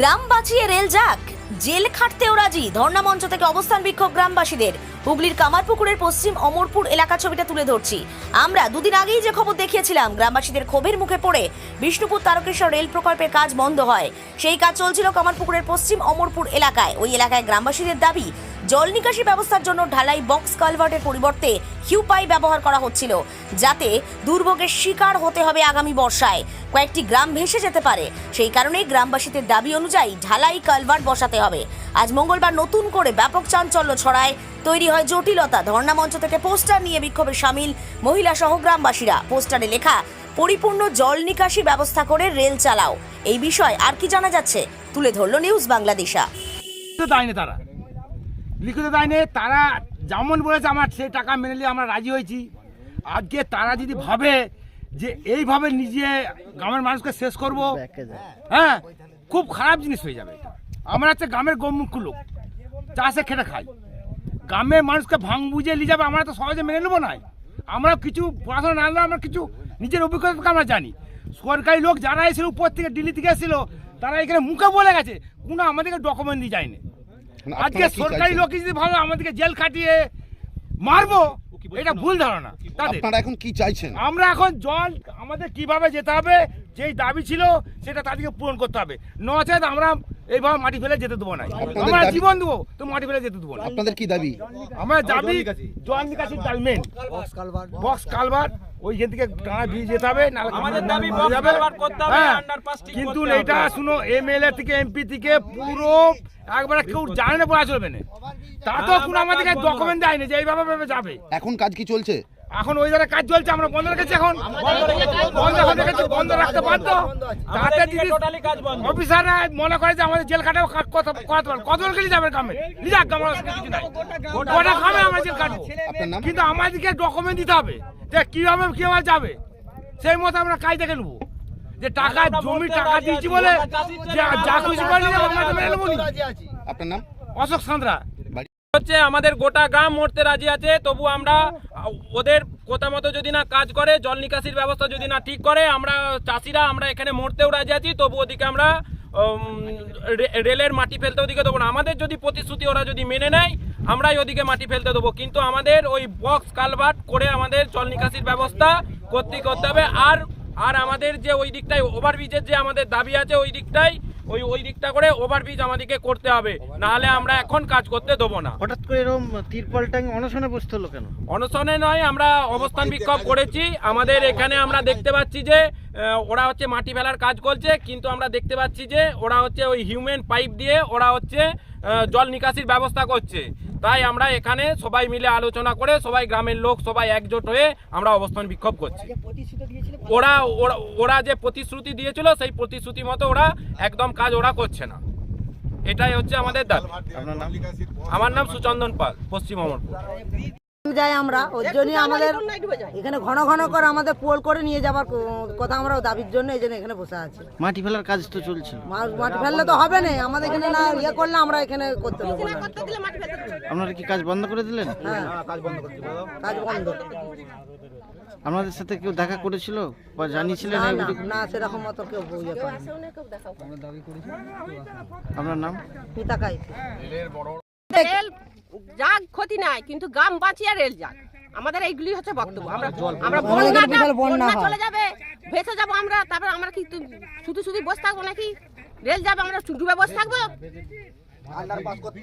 গ্রাম বাঁচিয়ে রেল যাক। জেল খাটতেও রাজি। ধর্ণা মঞ্চ থেকে অবস্থান বিক্ষোভ গ্রামবাসীদের। হুগলির কামারপুকুরের পশ্চিম অমরপুর এলাকা ছবিটা তুলে ধরছি। আমরা দুদিন আগেই যে খবর দেখিয়েছিলাম, গ্রামবাসীদের ক্ষোভের মুখে পড়ে বিষ্ণুপুর তারকেশ্বর রেল প্রকল্পের কাজ বন্ধ হয়। সেই কাজ চলছিল কামারপুকুরের পশ্চিম অমরপুর এলাকায়। ওই এলাকায় গ্রামবাসীদের দাবি জল নিকাশি ব্যবস্থার জন্য ঢালাই বক্স কালভার্টের পরিবর্তে হিউপাই ব্যবহার করা হচ্ছিল, যাতে দুর্ভোগের শিকার হতে হবে আগামী বর্ষায়। কয়েকটি গ্রাম ভেসে যেতে পারে, সেই কারণেই গ্রামবাসীদের দাবি অনুযায়ী ঢালাই কালভার্ট বসাতে হবে। আজ মঙ্গলবার নতুন করে ব্যাপক চাঞ্চল্য ছড়ায়, তৈরি হয় জটিলতা। ধর্ণা মঞ্চ থেকে পোস্টার নিয়ে বিক্ষোভে সামিল মহিলা সহ গ্রামবাসীরা। পোস্টারে লেখা, পরিপূর্ণ জল নিকাশি ব্যবস্থা করে রেল চালাও। এই বিষয় আর কি জানা যাচ্ছে, তুলে ধরল নিউজ বাংলাদেশা। তারা? লিখিত দেয়নি তারা যেমন বলেছে আমার সেই টাকা মেনে নিয়ে আমরা রাজি হয়েছি। আজকে তারা যদি ভাবে যে এইভাবে নিজে গ্রামের মানুষকে শেষ করব হ্যাঁ খুব খারাপ জিনিস হয়ে যাবে। আমরা হচ্ছে গ্রামের গমুখ লোক, চাষে খেটে খাই। গ্রামের মানুষকে ভাঙ বুঝিয়ে নিয়ে যাবে, আমরা তো সহজে মেনে নেব না। আমরা কিছু পড়াশোনা না জানলেও আমরা কিছু নিজের অভিজ্ঞতা থেকে আমরা জানি। সরকারি লোক যারা এসেছিল, উপর থেকে, দিল্লি থেকে এসেছিল, তারা এখানে মুখে বলে গেছে, কোনো আমাদেরকে ডকুমেন্ট দিয়ে যায়নি। আজকে সরকারি লোক যদি ভালো আমাদেরকে জেল খাটিয়ে মারবো এটা ভুল ধারণা তাদের। আপনারা এখন কি চাইছেন? আমরা এখন জল আমাদের কীভাবে যেতে হবে যেই দাবি ছিল সেটা তাদেরকে পূরণ করতে হবে। নচেত আমরা এইভাবে মাটি ফেলে যেতে দেবো না। আমরা জীবন দেবো তো মাটি ফেলে যেতে দেবো না। আপনাদের কি দাবি? আমরা দাবি জল নিকাশির দাবি মেন বক্স কালভার ওইখান থেকে টানা দিয়ে যেতে হবে নাহলে আমাদের দাবি যাবে। culvert করতে হবে, হ্যাঁ, কিন্তু। এম শুনো এমএলএ থেকে এমপি থেকে পুরো একবারে কেউ জানে না পড়া চলবে না তা তো কোনো আমাদেরকে ডকুমেন্ট দেয়নি যে এইভাবে ভাবে যাবে এখন কাজ কি চলছে এখন ওই জায়গায় কাজ চলছে আমরা বন্ধ রেখেছি এখন। বন্ধ এখন রেখেছি বন্ধ রাখতে বাধ্য। তাতে আমাদের যদি টোটালি কাজ বন্ধ অফিসাররা মনে করে যে আমাদের জেল কাটাবো কা- কথা করাতে পারব কত গেলে যাবে কামে লিজাক আমার কাছে কিছু নাই। গোটা কামে আমরা জেল কাটবো কিন্তু আমাদেরকে ডকুমেন্ট দিতে হবে যে কীভাবে কীভাবে যাবে। সেই মতো আমরা কাজ দেখে নেব। যে টাকা জমি টাকা দিয়েছি বলে যে যা খুশি করে আপনার নাম? অশোক সাঁতরা। হচ্ছে আমাদের গোটা গ্রাম মরতে রাজি আছে, তবু আমরা, ওদের কথা মতো যদি না কাজ করে, জল নিকাশির ব্যবস্থা যদি না ঠিক করে, আমরা চাষিরা, আমরা এখানে মরতেও রাজি আছি, তবু ওদিকে আমরা রেলের মাটি ফেলতে ওদিকে দেবো না। আমাদের যদি প্রতিশ্রুতি, ওরা যদি মেনে নেয়, আমরাই ওদিকে মাটি ফেলতে দেবো। কিন্তু আমাদের ওই বক্স কালভার্ট করে আমাদের জল নিকাশির ব্যবস্থা করতে করতে হবে। আর আর আমাদের যে ওই দিকটায়, ওভারব্রিজের যে আমাদের দাবি আছে, ওই দিকটাই ওই ওই দিকটা করে ওভারব্রিজ আমাদেরকে করতে হবে। নাহলে আমরা এখন কাজ করতে দেবো না। হঠাৎ করে এরকম তিরপল অনশনে বসতে হলো কেন? অনশনে নয় আমরা অবস্থান বিক্ষোভ করেছি। আমাদের এখানে আমরা দেখতে পাচ্ছি যে ওরা হচ্ছে মাটি ফেলার কাজ করছে কিন্তু আমরা দেখতে পাচ্ছি যে ওরা হচ্ছে ওই হিউম্যান পাইপ দিয়ে ওরা হচ্ছে জল নিকাশির ব্যবস্থা করছে। তাই আমরা এখানে সবাই মিলে আলোচনা করে সবাই গ্রামের লোক সবাই একজোট হয়ে আমরা অবস্থান বিক্ষোভ করছি। ওরা ওরা ওরা যে প্রতিশ্রুতি দিয়েছিল সেই প্রতিশ্রুতি মতো ওরা একদম কাজ ওরা করছে না। এটাই হচ্ছে আমাদের দাবি। আমার নাম সুচন্দন পাল পশ্চিম অমরপুর। যাই আমরা ওর জন্য আমাদের এখানে ঘন ঘন করে আমাদের পোল করে নিয়ে যাবার কথা আমরা দাবির জন্য এই জন্য এখানে বসে আছি। মাটি ফেলার কাজ তো চলছে। মাটি ফেললে তো হবে না আমাদের এখানে না ইয়ে করলে আমরা এখানে করতে দেবো না। আপনারা কি কাজ বন্ধ করে দিলেন? হ্যাঁ। কাজ বন্ধ আপনাদের সাথে কেউ দেখা করেছিল বা জানিয়েছিলেন না না না সেরকম মতো কেউ ইয়ে করে আপনার নাম? পিতা যাক ক্ষতি নাই কিন্তু গ্রাম বাঁচিয়ে রেল যাক। আমাদের এইগুলি হচ্ছে বক্তব্য। আমরা আমরা বন্যা হয়। চলে যাবে ভেসে যাব আমরা তারপর আমরা কি শুধু শুধু বসে থাকব নাকি? রেল যাবে আমরা ডুবে বসে থাকব?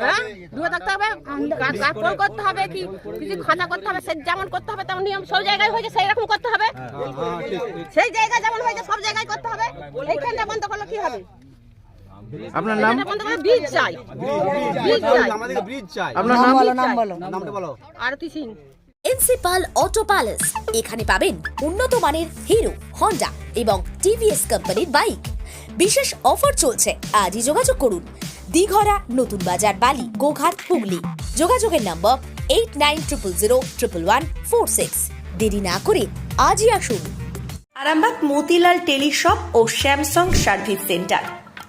হ্যাঁ? ডুবে থাকতে হবে? গা- করতে হবে কি? কিছু খাঁচা করতে হবে সে যেমন করতে হবে তেমন নিয়ম সব জায়গায় হয়েছে সেই রকম করতে হবে। সেই জায়গায় যেমন হয়েছে সব জায়গায় করতে হবে। এইখানটা বন্ধ করলে কি হবে? আপনার নাম? বন্ধ করলে বীজ চাই। বীজ চাই। আপনার নাম নাম? বলো নাম বলো। Arati Singh. Principal auto palace এখানে পাবেন উন্নত মানের হিরো হন্ডা এবং টিভিএস কোম্পানির বাইক। বিশেষ অফার চলছে। আজই যোগাযোগ করুন। দিঘরা নতুন বাজার বালি গোঘাট হুগলি। যোগাযোগের নম্বর eight nine triple zero triple one four six. দেরি না করে আজই আসুন। আরামবাগ মতিলাল টেলিশপ ও স্যামসাং সার্ভিস সেন্টার।